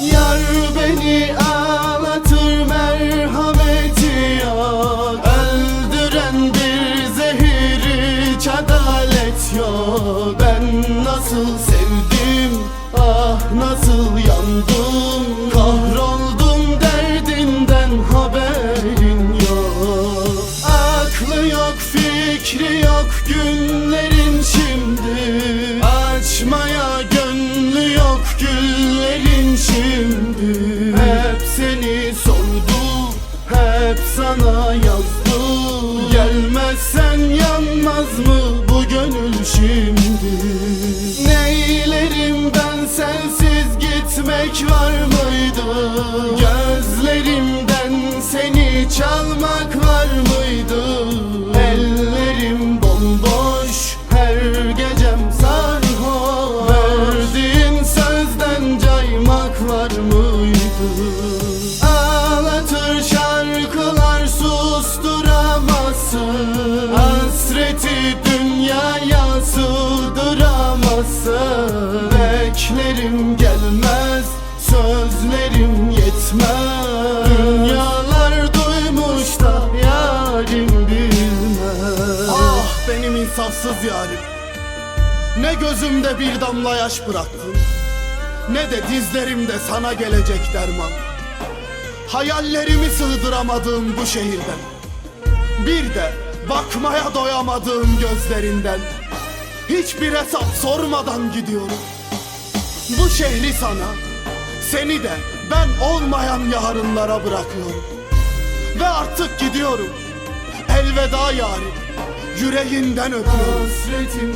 Yar beni ağlatır merhameti yok. Öldüren bir zehir hiç adalet yok. Ben nasıl sevdim ah nasıl yandım. Kahroldum derdinden haberin yok. Aklı yok fikri yok günlerin şimdi. Açmaya Gelmezsen yanmaz mı bu gönül şimdi? Neylerim ben sensiz gitmek var mıydı? Gözlerimden susturamazsın Hasreti dünyaya sığdıramazsın. Beklerim gelmez sözlerim yetmez. Dünyalar duymuş da yarim bilmez. Ah benim insafsız yarim. Ne gözümde bir damla yaş bıraktın Ne de dizlerimde sana gelecek derman. Hayallerimi sığdıramadığım bu şehirden Bir de bakmaya doyamadığım gözlerinden Hiçbir hesap sormadan gidiyorum. Bu şehri sana Seni de ben olmayan yarınlara bırakıyorum. Ve artık gidiyorum. Elveda yarim Yüreğinden öpüyorum.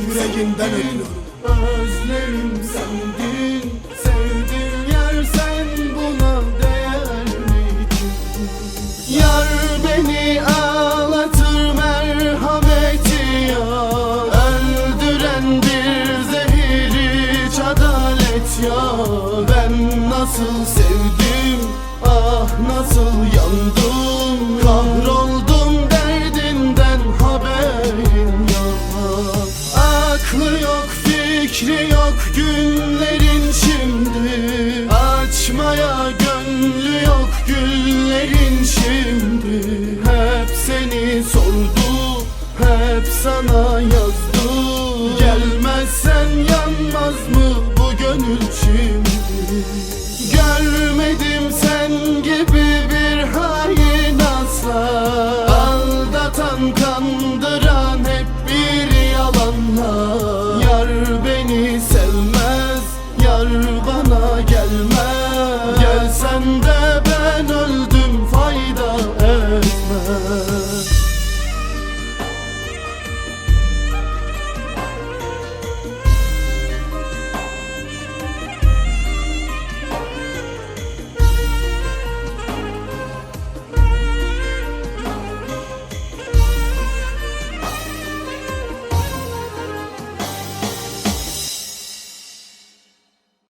Yüreğinden öpüyorum. Özlerim sendin nasıl sevdim Ah nasıl yandım. Kahroldum derdinden haberin yok. Aklı yok fikri yok günlerin şimdi. Açmaya gönlü yok güllerin şimdi. Hep seni sordu hep sana yazdı. Gelmezsen yanmaz mı bu gönül şimdi? Görmedim